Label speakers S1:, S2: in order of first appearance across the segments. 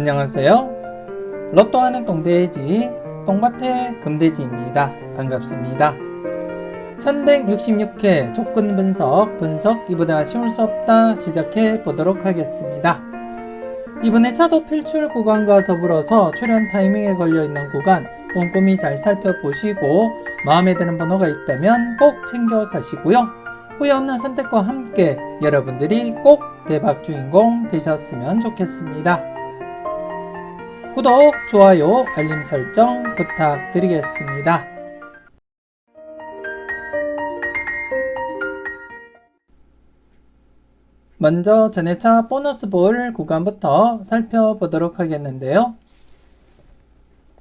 S1: 안녕하세요. 로또하는 똥돼지 똥밭의 금돼지입니다. 반갑습니다. 1166회 조건 분석 분석 이보다 쉬울 수 없다 시작해 보도록 하겠습니다. 이번에 차도 필출 구간과 더불어서 출연 타이밍에 걸려 있는 구간 꼼꼼히 잘 살펴보시고 마음에 드는 번호가 있다면 꼭 챙겨 가시고요. 후회 없는 선택과 함께 여러분들이 꼭 대박 주인공 되셨으면 좋겠습니다. 구독, 좋아요, 알림 설정 부탁드리겠습니다. 먼저 전해차 보너스 볼 구간부터 살펴보도록 하겠는데요.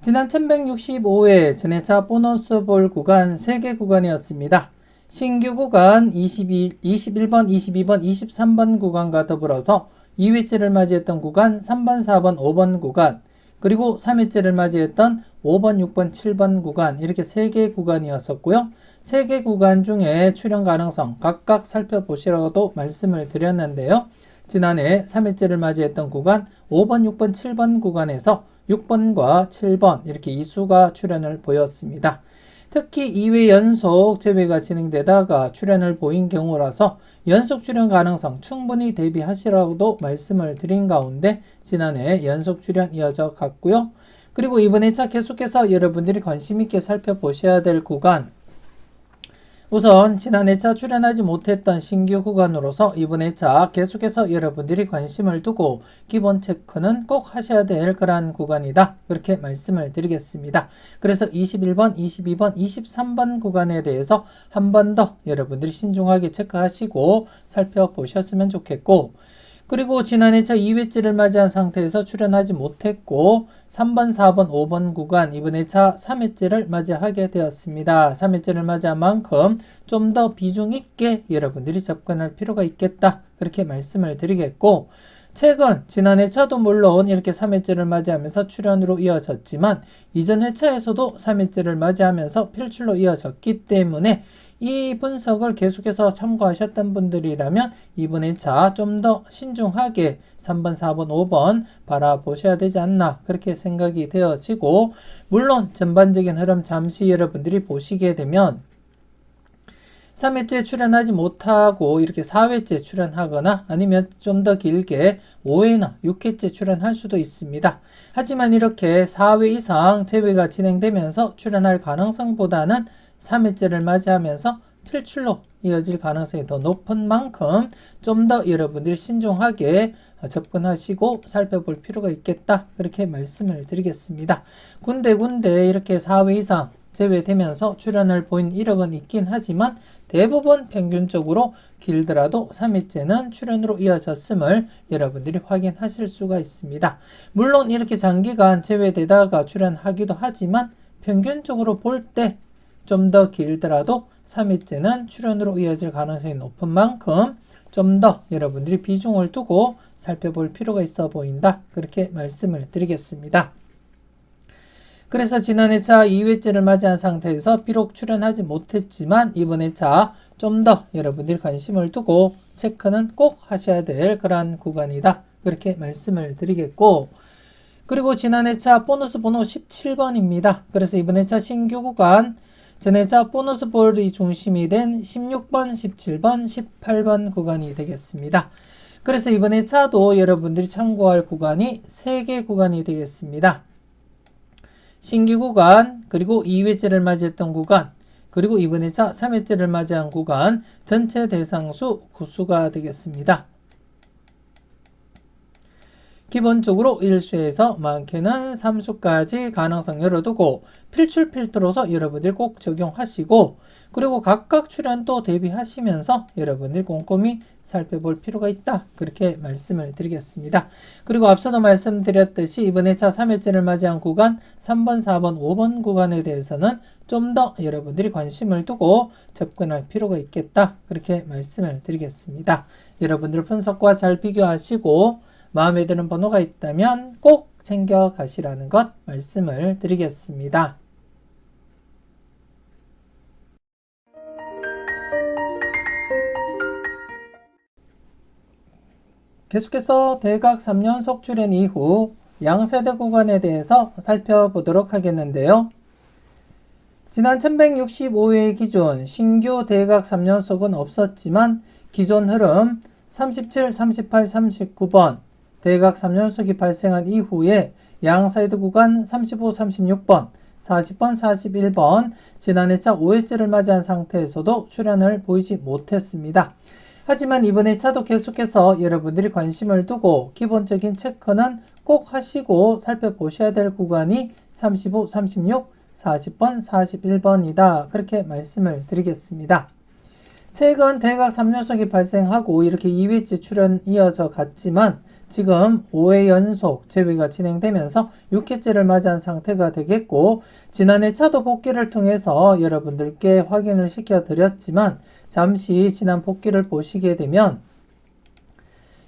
S1: 지난 1165회 전해차 보너스 볼 구간 3개 구간이었습니다. 신규 구간 21, 21번, 22번, 23번 구간과 더불어서 2회째를 맞이했던 구간 3번, 4번, 5번 구간 그리고 3회째를 맞이했던 5번, 6번, 7번 구간 이렇게 3개 구간이었었고요. 3개 구간 중에 출연 가능성 각각 살펴보시라고도 말씀을 드렸는데요. 지난해 3회째를 맞이했던 구간 5번, 6번, 7번 구간에서 6번과 7번 이렇게 이수가 출연을 보였습니다. 특히 2회 연속 재회가 진행되다가 출연을 보인 경우라서 연속 출연 가능성 충분히 대비하시라고도 말씀을 드린 가운데 지난해 연속 출연 이어져 갔고요. 그리고 이번에 차 계속해서 여러분들이 관심 있게 살펴보셔야 될 구간 우선 지난 회차 출연하지 못했던 신규 구간으로서 이번 회차 계속해서 여러분들이 관심을 두고 기본 체크는 꼭 하셔야 될 그러한 구간이다. 그렇게 말씀을 드리겠습니다. 그래서 21번, 22번, 23번 구간에 대해서 한 번 더 여러분들이 신중하게 체크하시고 살펴보셨으면 좋겠고 그리고 지난 해 차 2회째를 맞이한 상태에서 출연하지 못했고 3번, 4번, 5번 구간 이번 해차 3회째를 맞이하게 되었습니다. 3회째를 맞이한 만큼 좀 더 비중 있게 여러분들이 접근할 필요가 있겠다. 그렇게 말씀을 드리겠고 최근 지난 해차도 물론 이렇게 3회째를 맞이하면서 출연으로 이어졌지만 이전 회차에서도 3회째를 맞이하면서 필출로 이어졌기 때문에 이 분석을 계속해서 참고하셨던 분들이라면 이번 회차 좀 더 신중하게 3번, 4번, 5번 바라보셔야 되지 않나 그렇게 생각이 되어지고 물론 전반적인 흐름 잠시 여러분들이 보시게 되면 3회째 출연하지 못하고 이렇게 4회째 출연하거나 아니면 좀 더 길게 5회나 6회째 출연할 수도 있습니다. 하지만 이렇게 4회 이상 재회가 진행되면서 출연할 가능성보다는 3회째를 맞이하면서 필출로 이어질 가능성이 더 높은 만큼 좀 더 여러분들이 신중하게 접근하시고 살펴볼 필요가 있겠다. 그렇게 말씀을 드리겠습니다. 군데군데 이렇게 4회 이상 제외되면서 출연을 보인 이력은 있긴 하지만 대부분 평균적으로 길더라도 3회째는 출연으로 이어졌음을 여러분들이 확인하실 수가 있습니다. 물론 이렇게 장기간 제외되다가 출연하기도 하지만 평균적으로 볼 때 좀 더 길더라도 3회째는 출연으로 이어질 가능성이 높은 만큼 좀 더 여러분들이 비중을 두고 살펴볼 필요가 있어 보인다. 그렇게 말씀을 드리겠습니다. 그래서 지난 회차 2회째를 맞이한 상태에서 비록 출연하지 못했지만 이번 회차 좀 더 여러분들이 관심을 두고 체크는 꼭 하셔야 될 그러한 구간이다. 그렇게 말씀을 드리겠고 그리고 지난 회차 보너스 번호 17번입니다. 그래서 이번 회차 신규 구간 전해자 보너스 볼이 중심이 된 16번, 17번, 18번 구간이 되겠습니다. 그래서 이번에 차도 여러분들이 참고할 구간이 3개 구간이 되겠습니다. 신규 구간, 그리고 2회째를 맞이했던 구간, 그리고 이번에 차 3회째를 맞이한 구간, 전체 대상수 구수가 되겠습니다. 기본적으로 1수에서 많게는 3수까지 가능성 열어두고 필출 필터로서 여러분들 꼭 적용하시고 그리고 각각 출연도 대비하시면서 여러분들 꼼꼼히 살펴볼 필요가 있다. 그렇게 말씀을 드리겠습니다. 그리고 앞서도 말씀드렸듯이 이번 회차 3회째를 맞이한 구간 3번, 4번, 5번 구간에 대해서는 좀 더 여러분들이 관심을 두고 접근할 필요가 있겠다. 그렇게 말씀을 드리겠습니다. 여러분들 분석과 잘 비교하시고 마음에 드는 번호가 있다면 꼭 챙겨 가시라는 것 말씀을 드리겠습니다. 계속해서 대각 3연속 출연 이후 양세대 구간에 대해서 살펴보도록 하겠는데요. 지난 1165회 기준 신규 대각 3연속은 없었지만 기존 흐름 37, 38, 39번 대각 3연속이 발생한 이후에 양 사이드 구간 35, 36번, 40번, 41번 지난 해차 5회째를 맞이한 상태에서도 출현을 보이지 못했습니다. 하지만 이번 회차도 계속해서 여러분들이 관심을 두고 기본적인 체크는 꼭 하시고 살펴보셔야 될 구간이 35, 36, 40번, 41번이다. 그렇게 말씀을 드리겠습니다. 최근 대각 3연속이 발생하고 이렇게 2회째 출현 이어져 갔지만 지금 5회 연속 재배가 진행되면서 6회째를 맞이한 상태가 되겠고 지난해 차도 복귀를 통해서 여러분들께 확인을 시켜 드렸지만 잠시 지난 복귀를 보시게 되면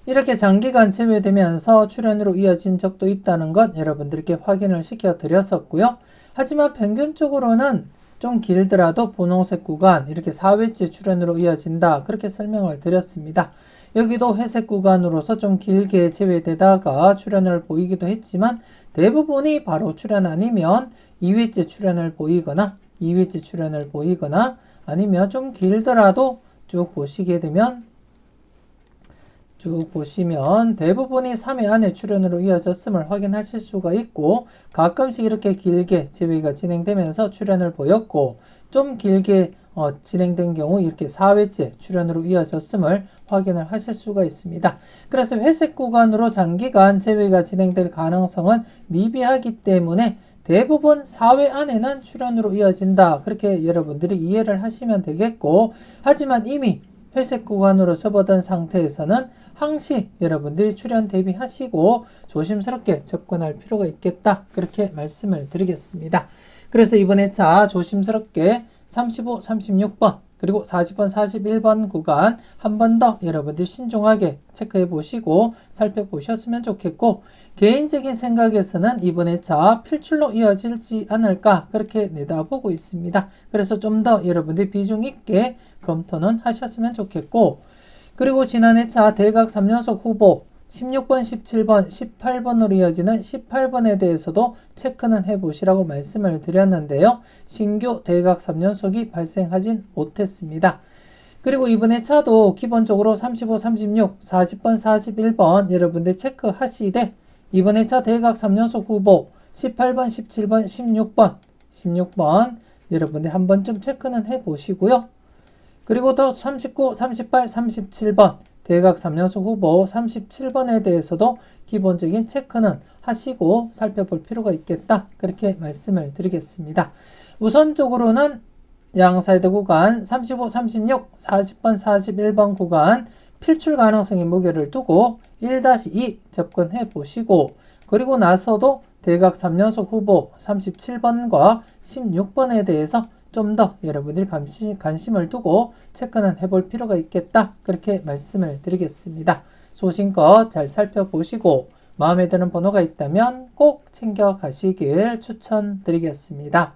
S1: 이렇게 장기간 제외되면서 출현으로 이어진 적도 있다는 것 여러분들께 확인을 시켜 드렸었고요. 하지만 평균적으로는 좀 길더라도 분홍색 구간 이렇게 4회째 출현으로 이어진다 그렇게 설명을 드렸습니다. 여기도 회색 구간으로서 좀 길게 제외되다가 출현을 보이기도 했지만 대부분이 바로 출현 아니면 2회째 출현을 보이거나 2회째 출현을 보이거나 아니면 좀 길더라도 쭉 보시게 되면 쭉 보시면 대부분이 3회 안에 출현으로 이어졌음을 확인하실 수가 있고 가끔씩 이렇게 길게 제외가 진행되면서 출현을 보였고 좀 길게 어, 진행된 경우 이렇게 4회째 출현으로 이어졌음을 확인을 하실 수가 있습니다. 그래서 회색 구간으로 장기간 제외가 진행될 가능성은 미비하기 때문에 대부분 4회 안에는 출현으로 이어진다. 그렇게 여러분들이 이해를 하시면 되겠고 하지만 이미 회색 구간으로 접어든 상태에서는 항시 여러분들이 출현 대비하시고 조심스럽게 접근할 필요가 있겠다. 그렇게 말씀을 드리겠습니다. 그래서 이번 회차 조심스럽게 35, 36번 그리고 40번, 41번 구간 한 번 더 여러분들 신중하게 체크해 보시고 살펴보셨으면 좋겠고 개인적인 생각에서는 이번 회차 필출로 이어질지 않을까 그렇게 내다보고 있습니다. 그래서 좀 더 여러분들 비중 있게 검토는 하셨으면 좋겠고 그리고 지난 회차 대각 3연속 후보 16번, 17번, 18번으로 이어지는 18번에 대해서도 체크는 해보시라고 말씀을 드렸는데요. 신규 대각 3연속이 발생하진 못했습니다. 그리고 이번에 차도 기본적으로 35, 36, 40번, 41번 여러분들 체크하시되 이번에 차 대각 3연속 후보 18번, 17번, 16번, 16번 여러분들 한 번쯤 체크는 해보시고요. 그리고 또 39, 38, 37번 대각 3연속 후보 37번에 대해서도 기본적인 체크는 하시고 살펴볼 필요가 있겠다. 그렇게 말씀을 드리겠습니다. 우선적으로는 양사이드 구간 35, 36, 40번, 41번 구간 필출 가능성의 무게를 두고 1-2 접근해 보시고 그리고 나서도 대각 3연속 후보 37번과 16번에 대해서 좀 더 여러분들이 관심, 관심을 두고 체크는 해볼 필요가 있겠다. 그렇게 말씀을 드리겠습니다. 소신껏 잘 살펴보시고 마음에 드는 번호가 있다면 꼭 챙겨 가시길 추천드리겠습니다.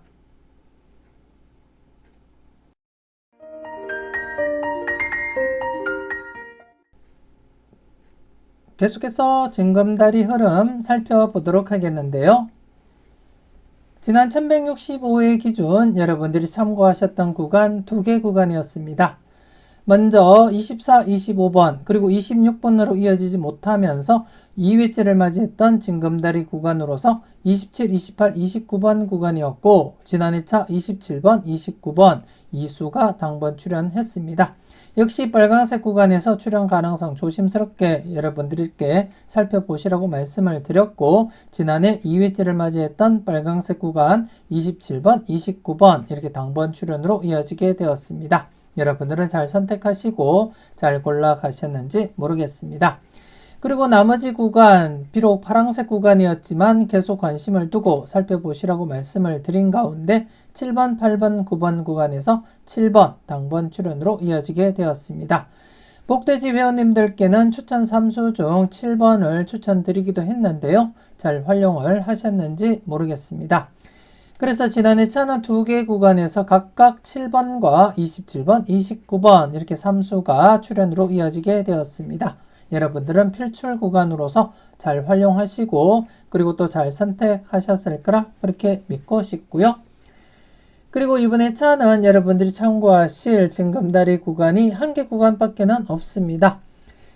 S1: 계속해서 징검다리 흐름 살펴보도록 하겠는데요. 지난 1165회 기준 여러분들이 참고하셨던 구간 두 개 구간이었습니다. 먼저 24, 25번 그리고 26번으로 이어지지 못하면서 2회째를 맞이했던 징검다리 구간으로서 27, 28, 29번 구간이었고 지난해 차 27번, 29번 이수가 당번 출연했습니다. 역시 빨간색 구간에서 출현 가능성 조심스럽게 여러분들께 살펴보시라고 말씀을 드렸고 지난해 2회째를 맞이했던 빨간색 구간 27번, 29번 이렇게 당번 출현으로 이어지게 되었습니다. 여러분들은 잘 선택하시고 잘 골라 가셨는지 모르겠습니다. 그리고 나머지 구간, 비록 파란색 구간이었지만 계속 관심을 두고 살펴보시라고 말씀을 드린 가운데 7번, 8번, 9번 구간에서 7번 당번 출연으로 이어지게 되었습니다. 복돼지 회원님들께는 추천 3수 중 7번을 추천드리기도 했는데요. 잘 활용을 하셨는지 모르겠습니다. 그래서 지난해 차는 두 개 구간에서 각각 7번과 27번, 29번 이렇게 3수가 출연으로 이어지게 되었습니다. 여러분들은 필출 구간으로서 잘 활용하시고 그리고 또 잘 선택하셨을 거라 그렇게 믿고 싶고요. 그리고 이번에 차는 여러분들이 참고하실 징검다리 구간이 한 개 구간밖에는 없습니다.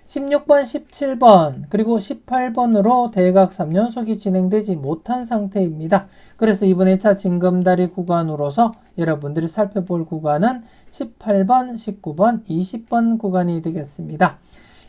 S1: 16번, 17번, 그리고 18번으로 대각 3연속이 진행되지 못한 상태입니다. 그래서 이번 에 차 징검다리 구간으로서 여러분들이 살펴볼 구간은 18번, 19번, 20번 구간이 되겠습니다.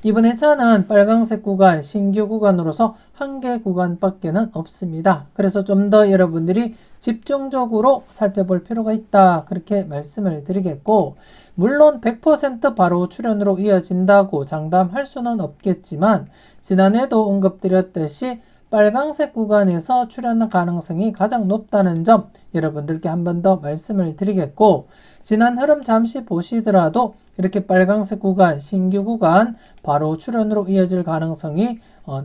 S1: 이번에 차는 빨강색 구간, 신규 구간으로서 한 개 구간밖에는 없습니다. 그래서 좀 더 여러분들이 집중적으로 살펴볼 필요가 있다. 그렇게 말씀을 드리겠고, 물론 100% 바로 출연으로 이어진다고 장담할 수는 없겠지만, 지난해도 언급드렸듯이 빨강색 구간에서 출연 가능성이 가장 높다는 점 여러분들께 한 번 더 말씀을 드리겠고, 지난 흐름 잠시 보시더라도 이렇게 빨강색 구간, 신규 구간 바로 출연으로 이어질 가능성이 어,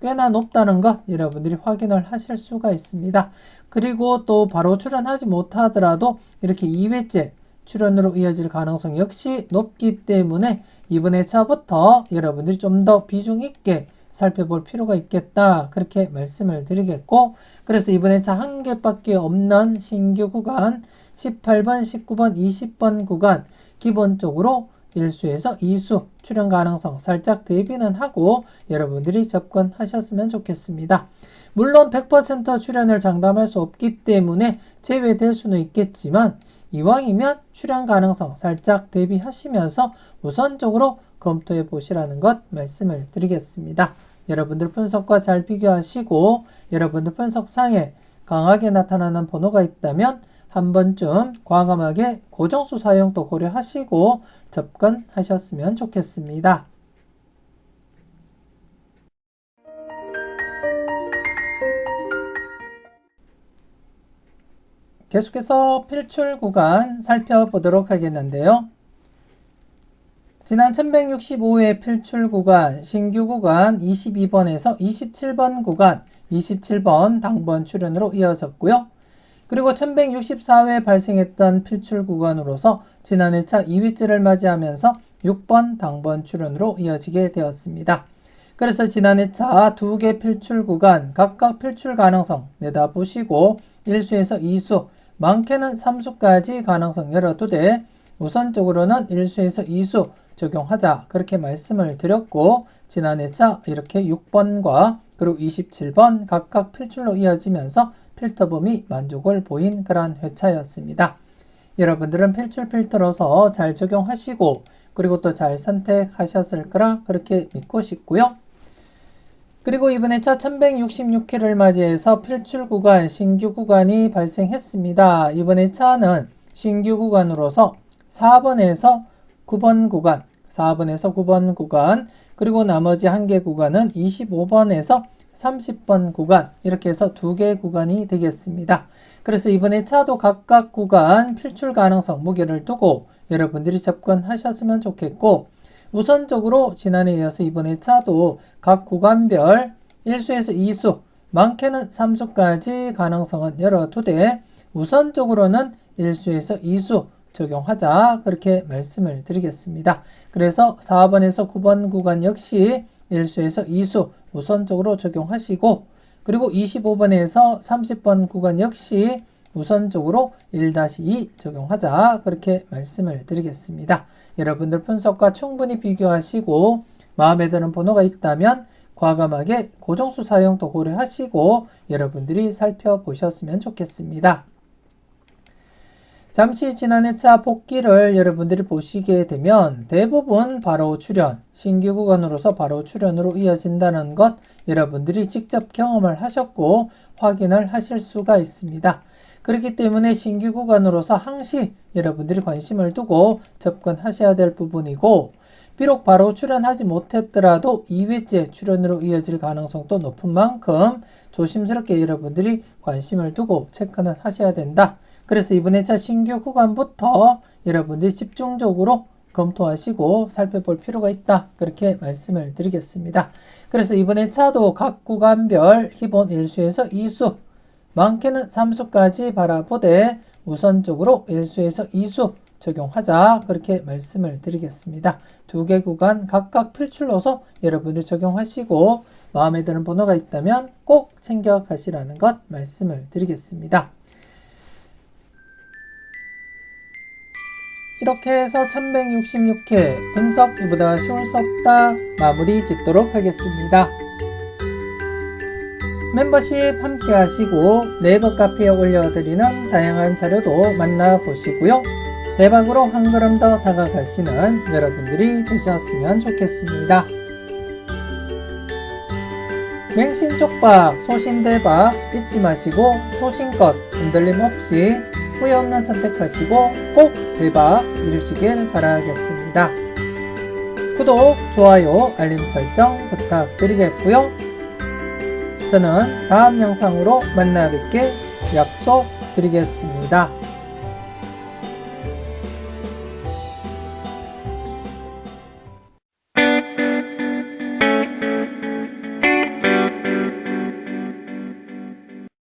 S1: 꽤나 높다는 것 여러분들이 확인을 하실 수가 있습니다. 그리고 또 바로 출연하지 못하더라도 이렇게 2회째 출연으로 이어질 가능성 역시 높기 때문에 이번 회차부터 여러분들이 좀 더 비중 있게 살펴볼 필요가 있겠다. 그렇게 말씀을 드리겠고, 그래서 이번 회차 한 개밖에 없는 신규 구간, 18번, 19번, 20번 구간, 기본적으로 1수에서 2수 출연 가능성 살짝 대비는 하고 여러분들이 접근하셨으면 좋겠습니다. 물론 100% 출연을 장담할 수 없기 때문에 제외될 수는 있겠지만 이왕이면 출연 가능성 살짝 대비하시면서 우선적으로 검토해 보시라는 것 말씀을 드리겠습니다. 여러분들 분석과 잘 비교하시고 여러분들 분석상에 강하게 나타나는 번호가 있다면 한 번쯤 과감하게 고정수 사용도 고려하시고 접근하셨으면 좋겠습니다. 계속해서 필출 구간 살펴보도록 하겠는데요. 지난 1165회 필출 구간, 신규 구간 22번에서 27번 구간, 27번 당번 출연으로 이어졌고요. 그리고 1164회 발생했던 필출 구간으로서 지난 회차 2위째를 맞이하면서 6번 당번 출연으로 이어지게 되었습니다. 그래서 지난 회차 두 개 필출 구간 각각 필출 가능성 내다보시고 1수에서 2수, 많게는 3수까지 가능성 열어두되 우선적으로는 1수에서 2수 적용하자 그렇게 말씀을 드렸고 지난 회차 이렇게 6번과 그리고 27번 각각 필출로 이어지면서 필터범이 만족을 보인 그러한 회차였습니다. 여러분들은 필출 필터로서 잘 적용하시고 그리고 또 잘 선택하셨을 거라 그렇게 믿고 싶고요. 그리고 이번 회차 1166회를 맞이해서 필출 구간, 신규 구간이 발생했습니다. 이번 회차는 신규 구간으로서 4번에서 9번 구간, 4번에서 9번 구간, 그리고 나머지 한 개 구간은 25번에서 30번 구간 이렇게 해서 두개 구간이 되겠습니다. 그래서 이번에 차도 각각 구간 필출 가능성 무게를 두고 여러분들이 접근하셨으면 좋겠고 우선적으로 지난해에 이어서 이번에 차도 각 구간별 1수에서 2수 많게는 3수까지 가능성은 열어두되 우선적으로는 1수에서 2수 적용하자 그렇게 말씀을 드리겠습니다. 그래서 4번에서 9번 구간 역시 1수에서 2수 우선적으로 적용하시고 그리고 25번에서 30번 구간 역시 우선적으로 1-2 적용하자 그렇게 말씀을 드리겠습니다. 여러분들 분석과 충분히 비교하시고 마음에 드는 번호가 있다면 과감하게 고정수 사용도 고려하시고 여러분들이 살펴보셨으면 좋겠습니다. 잠시 지난 회차 복귀를 여러분들이 보시게 되면 대부분 바로 출연, 신규 구간으로서 바로 출연으로 이어진다는 것 여러분들이 직접 경험을 하셨고 확인을 하실 수가 있습니다. 그렇기 때문에 신규 구간으로서 항시 여러분들이 관심을 두고 접근하셔야 될 부분이고 비록 바로 출연하지 못했더라도 2회째 출연으로 이어질 가능성도 높은 만큼 조심스럽게 여러분들이 관심을 두고 체크는 하셔야 된다. 그래서 이번에 차 신규 구간부터 여러분들이 집중적으로 검토하시고 살펴볼 필요가 있다. 그렇게 말씀을 드리겠습니다. 그래서 이번에 차도 각 구간별 기본 1수에서 2수, 많게는 3수까지 바라보되 우선적으로 1수에서 2수 적용하자 그렇게 말씀을 드리겠습니다. 두 개 구간 각각 필출로서 여러분들 적용하시고 마음에 드는 번호가 있다면 꼭 챙겨 가시라는 것 말씀을 드리겠습니다. 이렇게 해서 1166회 분석 이보다 쉬울 수 없다 마무리 짓도록 하겠습니다. 멤버십 함께 하시고 네이버 카페에 올려드리는 다양한 자료도 만나보시고요. 대박으로 한 걸음 더 다가가시는 여러분들이 되셨으면 좋겠습니다. 맹신 쪽박, 소신 대박 잊지 마시고 소신껏 흔들림 없이 후회 없는 선택하시고 꼭 대박 이루시길 바라겠습니다. 구독, 좋아요, 알림 설정 부탁드리겠고요. 저는 다음 영상으로 만나 뵙게 약속드리겠습니다.